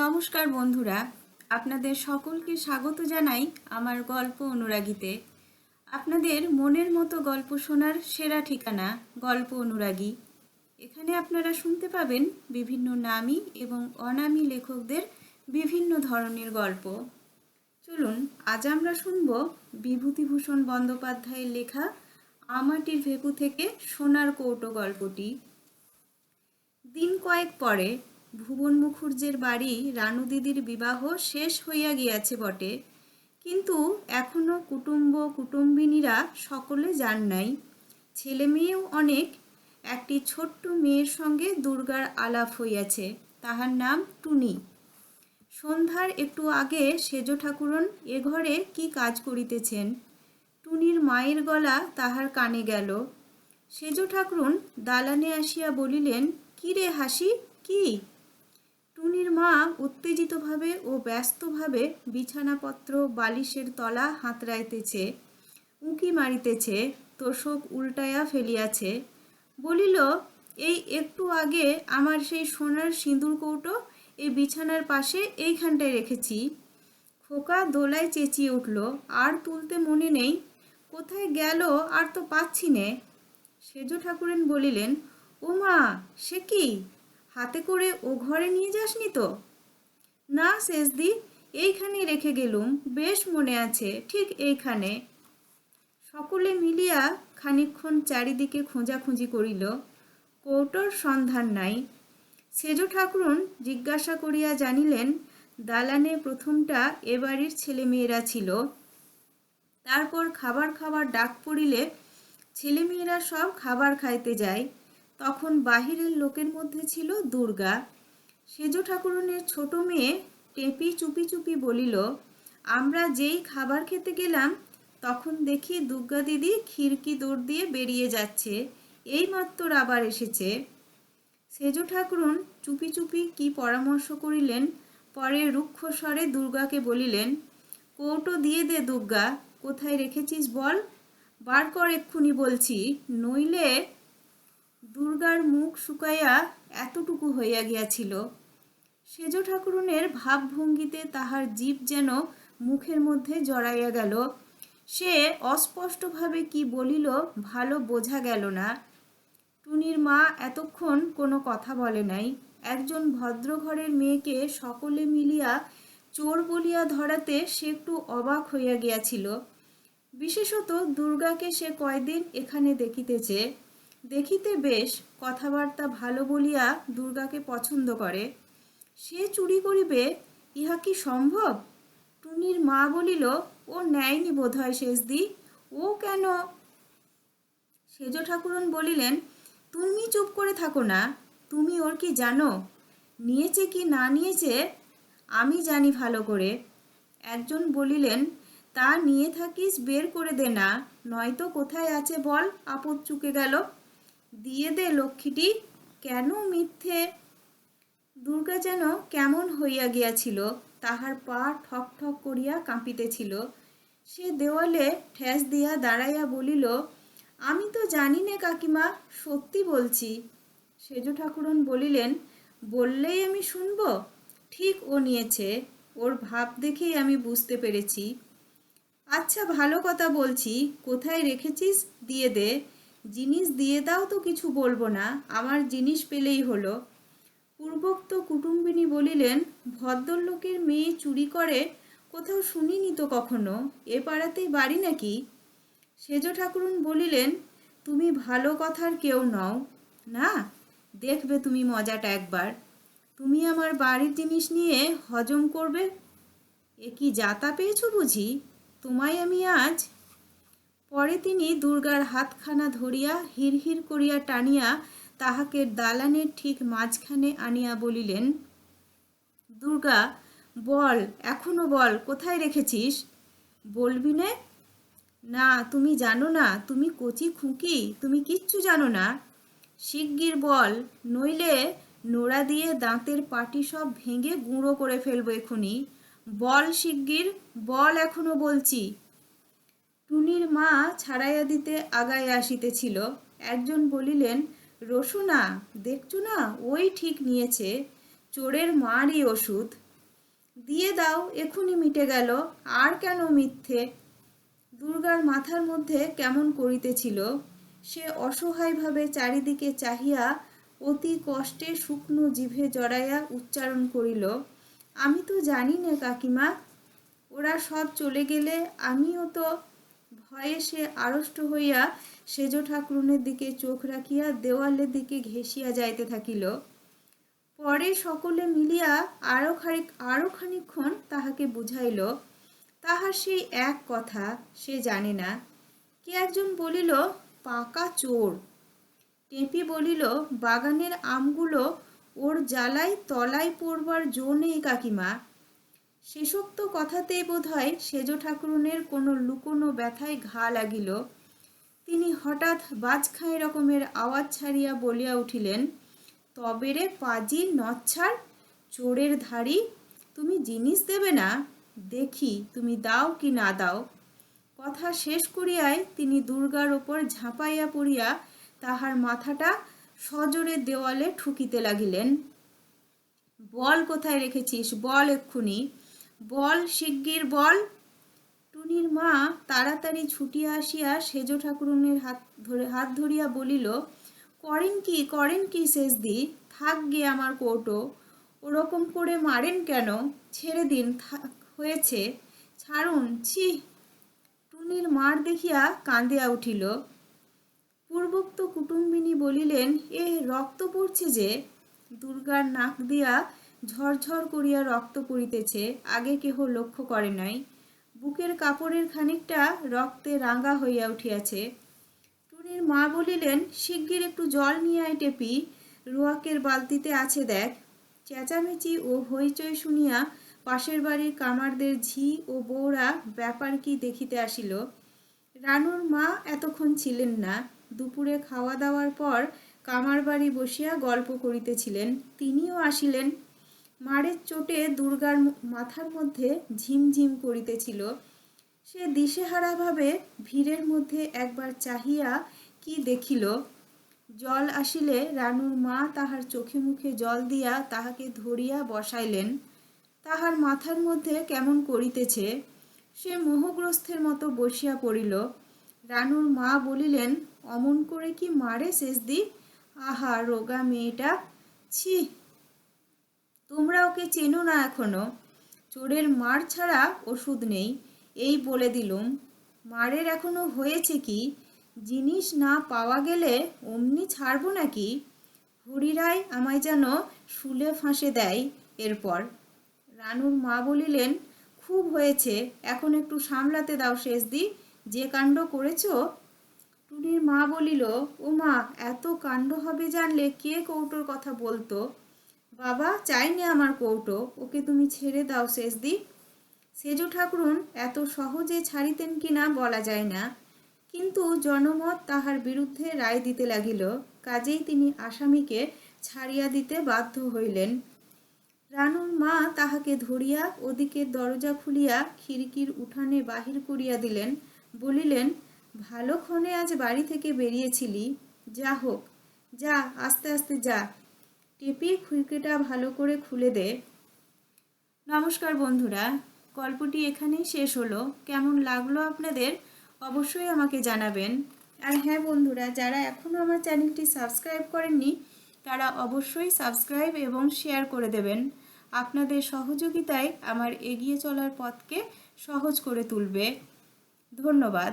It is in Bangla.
নমস্কার বন্ধুরা, আপনাদের সকলকে স্বাগত জানাই আমার গল্প অনুরাগীতে। আপনাদের মনের মতো গল্প শোনার সেরা ঠিকানা গল্প অনুরাগী। এখানে আপনারা শুনতে পাবেন বিভিন্ন নামী এবং অনামী লেখকদের বিভিন্ন ধরনের গল্প। চলুন, আজ আমরা শুনব বিভূতিভূষণ বন্দ্যোপাধ্যায়ের লেখা আমাটির ভেপু থেকে সোনার কৌটো গল্পটি। দিন কয়েক পরে ভুবন মুখুর্জের বাড়ি রানু দিদির বিবাহ শেষ হইয়া গিয়াছে বটে। কিন্তু এখনও কুটুম্ব কুটুম্বিনীরা সকলে যান নাই। ছেলে মেয়েও অনেক। একটি ছোট্ট মেয়ের সঙ্গে দুর্গার আলাপ হইয়াছে। তাহার নাম টুনি। সন্ধ্যার একটু আগে সেজ ঠাকুরন এ ঘরে কি কাজ করিতেছেন? টুনির মায়ের গলা তাহার কানে গেল। সেজ ঠাকুরন দালানে আসিয়া বলিলেন, কি রে হাসি? কি? টুনির মা উত্তেজিতভাবে ও ব্যস্তভাবে বিছানাপত্র, বালিশের তলা হাতড়াইতেছে, উঁকি মারিতেছে, তোষক উল্টাইয়া ফেলিয়াছে। বলিল, এই একটু আগে আমার সেই সোনার সিঁদুর কৌটো এই বিছানার পাশে এইখানটায় রেখেছি। খোকা দোলায় চেঁচিয়ে উঠল, আর তুলতে মনে নেই। কোথায় গেল আর তো পাচ্ছি নে? সেজ ঠাকুরেন বলিলেন ও মা সে কি? হাতে করে ও ঘরে নিয়ে যাসনি তো? না শেষদি এইখানে রেখে গেলুম। বেশ মনে আছে, ঠিক এইখানে। সকলে মিলিয়া খানিকক্ষণ চারিদিকে খোঁজাখুঁজি করিল। কৌটোর সন্ধান নাই। সেজ ঠাকুরন জিজ্ঞাসা করিয়া জানিলেন দালানে প্রথমটা এ বাড়ির ছেলেমেয়েরা ছিল। তারপর খাবার খাবার ডাক পড়িলে ছেলেমেয়েরা সব খাবার খাইতে যায়। তখন বাহিরের লোকের মধ্যে ছিল দুর্গা। সেজ ঠাকুরনের ছোট মেয়ে টেপি চুপি চুপি বলিল, আমরা যেই খাবার খেতে গেলাম, তখন দেখি দুর্গা দিদি খিড়কি দৌড় দিয়ে বেরিয়ে যাচ্ছে। এইমাত্র আবার এসেছে। সেজ ঠাকুরন চুপি চুপি কি পরামর্শ করিলেন? পরে রুক্ষ স্বরে দুর্গাকে বলিলেন, কৌটো দিয়ে দে দুর্গা, কোথায় রেখেছিস বল? বার কর এক্ষুনি বলছি, নইলে দুর্গার মুখ শুকাইয়া এতটুকু হইয়া গিয়াছিল। সেজ ঠাকুরনের ভাবভঙ্গিতে তাহার জীব যেন মুখের মধ্যে জড়াইয়া গেল। সে অস্পষ্টভাবে কি বলিল ভালো বোঝা গেল না। টুনির মা এতক্ষণ কোনো কথা বলে নাই। একজন ভদ্রঘরের মেয়েকে সকলে মিলিয়া চোর বলিয়া ধরাতে সে একটু অবাক হইয়া গিয়াছিল। বিশেষত দুর্গাকে সে কয়দিন এখানে দেখিতেছে। দেখিতে বেশ কথাবার্তা ভালো বলিয়া দুর্গাকে পছন্দ করে। সে চুরি করিবে, ইহা কি সম্ভব? টুনির মা বলিল, ও নেয়নি বোধ হয় শেষদি। ও কেন? সেজ ঠাকুরন বলিলেন, তুমি চুপ করে থাকো না। তুমি ওর কি জানো? নিয়েছে কি না নিয়েছে, আমি জানি ভালো করে। একজন বলিলেন, তা নিয়ে থাকিস, বের করে দে না। নয়তো কোথায় আছে বল, আপদ চুকে গেল। দিয়ে দে লক্ষ্মীটি, কেন মিথ্যে? দুর্গা যেন কেমন হইয়া গিয়াছিল, তাহার পা ঠক ঠক করিয়া কাঁপিতেছিল। সে দেওয়ালে ঠেস দিয়া দাঁড়াইয়া বলিল, আমি তো জানি নে কাকিমা, সত্যি বলছি। সেজ ঠাকুরন বলিলেন, বললেই আমি শুনব? ঠিক ও নিয়েছে, ওর ভাব দেখেই আমি বুঝতে পেরেছি। আচ্ছা ভালো কথা বলছি, কোথায় রেখেছিস? দিয়ে দে। জিনিস দিয়ে দাও তো কিছু বলব না, আমার জিনিস পেলেই হলো। পূর্বোক্ত কুটুম্বিনী বলিলেন, ভদ্রলোকের মেয়ে চুরি করে, কোথাও শুনিনি তো কখনো? এ পাড়াতেই বাড়ি নাকি? সেজ ঠাকুরুন বলিলেন, তুমি ভালো কথার কেউ নও। না, দেখবে তুমি মজাটা একবার। তুমি আমার বাড়ির জিনিস নিয়ে হজম করবে? এ কি যাতা পেয়েছ বুঝি? তোমায় আমি আজ পরে তিনি দুর্গার হাতখানা ধরিয়া হিরহির করিয়া টানিয়া তাহাকে দালানের ঠিক মাঝখানে আনিয়া বলিলেন, দুর্গা, বল, এখনও বল, কোথায় রেখেছিস? বলবি নে? না, তুমি জানো না, তুমি কচি খুঁকি, তুমি কিচ্ছু জানো না। শিগগির বল, নইলে নোড়া দিয়ে দাঁতের পাটি সব ভেঙে গুঁড়ো করে ফেলব এখুনি। বল, শিগগির, বল, এখনও বলছি। টুনির মা ছাড়াইয়া দিতে আগায় আসিতেছিল। একজন বলিলেন, রসুনা, দেখছ না, ওই ঠিক নিয়েছে, চোরের মারই ওষুধ। দিয়ে দাও, এখুনি মিটে গেল, আর কেন মিথ্যে? দুর্গার মাথার মধ্যে কেমন করিতেছিল? সে অসহায়ভাবে চারিদিকে চাহিয়া অতি কষ্টে শুকনো জিভে জড়াইয়া উচ্চারণ করিল, আমি তো জানি না কাকিমা, ওরা সব চলে গেলে আমিও তো ভয়ে সে আড়ষ্ট হইয়া সেজ ঠাকুরনের দিকে চোখ রাখিয়া দেওয়ালের দিকে ঘেঁষিয়া যাইতে থাকিল। পরে সকলে মিলিয়া আরও খানিক, আরও খানিকক্ষণ তাহাকে বুঝাইল, তাহার সেই এক কথা সে জানে না। কে একজন বলিল, পাকা চোর টেপি বলিল, বাগানের আমগুলো ওর জ্বালাই তলায় পড়বার জো নেই কাকিমা। শেষোক্ত কথাতেই বোধ হয় সেজ ঠাকুরনের কোনো লুকোনো ব্যথায় ঘা লাগিল। তিনি হঠাৎ বাজখাই রকমের আওয়াজ ছাড়িয়া বলিয়া উঠিলেন, তবে রে পাজি নচ্ছার, চোরের ধাড়ি, তুমি জিনিস দেবে না? দেখি, তুমি দাও কি না দাও? কথা শেষ করিয়ায় তিনি দুর্গার ওপর ঝাঁপাইয়া পড়িয়া তাহার মাথাটা সজোরে দেওয়ালে ঠুকিতে লাগিলেন। বল কোথায় রেখেছিস? বল এক্ষুনি। বল, শিগগির বল। টুনির মা তাড়াতাড়ি ছুটিয়া আসিয়া সেজ ঠাকুরনের হাত ধরে, হাত ধরিয়া বলিল, করেন কি করেন কি শেষদি থাক গে আমার কৌটো। ওরকম করে মারেন কেন? ছেড়ে দিন হয়েছে। ছাড়ুন, ছি। টুনির মার দেখিয়া কাঁদিয়া উঠিল। পূর্বোক্ত কুটুম্বিনী বলিলেন, এ, রক্ত পড়ছে যে? দুর্গার নাক দিয়া ঝরঝর করিয়া রক্ত পড়িতেছে, আগে কেহ লক্ষ্য করে নাই। বুকের কাপড়ের খানিকটা রক্তে রাঙা হইয়া উঠিয়াছে। টুনির মা বলিলেন, শিগগির একটু জল নিয়ে আয় টেপি, রোয়াকের বালতিতে আছে দেখ। চেঁচামেচি ও হইচই শুনিয়া পাশের বাড়ির কামারদের ঝি ও বউরা ব্যাপার কি দেখিতে আসিল। রানুর মা এতক্ষণ ছিলেন না। দুপুরে খাওয়া দাওয়ার পর কামার বাড়ি বসিয়া গল্প করিতেছিলেন। তিনিও আসিলেন। মারের চোটে দুর্গার মাথার মধ্যে ঝিমঝিম করিতেছিল। সে দিশেহারাভাবে ভিড়ের মধ্যে একবার চাহিয়া কি দেখিল? জল আসিলে রানুর মা তাহার চোখে মুখে জল দিয়া তাহাকে ধরিয়া বসাইলেন। তাহার মাথার মধ্যে কেমন করিতেছে? সে মোহগ্রস্তের মতো বসিয়া পড়িল। রানুর মা বলিলেন, অমন করে কি মারে শেষ দি? আহা, রোগা মেয়েটা! ছি তোমরা ওকে চেনো না এখনও? চোরের মার ছাড়া ওষুধ নেই। এই বলে দিলুম, মারের এখনও হয়েছে কি? জিনিস না পাওয়া গেলে অমনি ছাড়বো নাকি? হরিরায় আমায় যেন শুলে ফাঁসে দেয় এরপর। রানুর মা বলিলেন, খুব হয়েছে, এখন একটু সামলাতে দাও শেষ দি যে কাণ্ড করেছ? টুনির মা বলিল ও মা এত কাণ্ড হবে জানলে কে কৌটোর কথা বলতো? বাবা চাইনি আমার কৌটো, ওকে তুমি ছেড়ে দাও শেষদি সেজু ঠাকুরুন, এত সহজে ছাড়িতেন কিনা বলা যায় না। কিন্তু জনমত তাহার বিরুদ্ধে রায় দিতে লাগিল, কাজেই তিনি আসামিকে ছাড়িয়া দিতে বাধ্য হইলেন। রানুর মা তাহাকে ধরিয়া ওদিকের দরজা খুলিয়া খিড়কির উঠানে বাহির করিয়া দিলেন, বলিলেন, ভালো ক্ষণে আজ বাড়ি থেকে বেরিয়েছিলি। যা হোক, যা, আস্তে আস্তে যা। টেপি খিড়কিটা ভালো করে খুলে দে। নমস্কার বন্ধুরা, গল্পটি এখানেই শেষ হলো। কেমন লাগল আপনাদের? অবশ্যই আমাকে জানাবেন। আর হ্যাঁ বন্ধুরা, যারা এখনও আমার চ্যানেলটি সাবস্ক্রাইব করেননি, তারা অবশ্যই সাবস্ক্রাইব এবং শেয়ার করে দেবেন। আপনাদের সহযোগিতায় আমার এগিয়ে চলার পথকে সহজ করে তুলবে। ধন্যবাদ।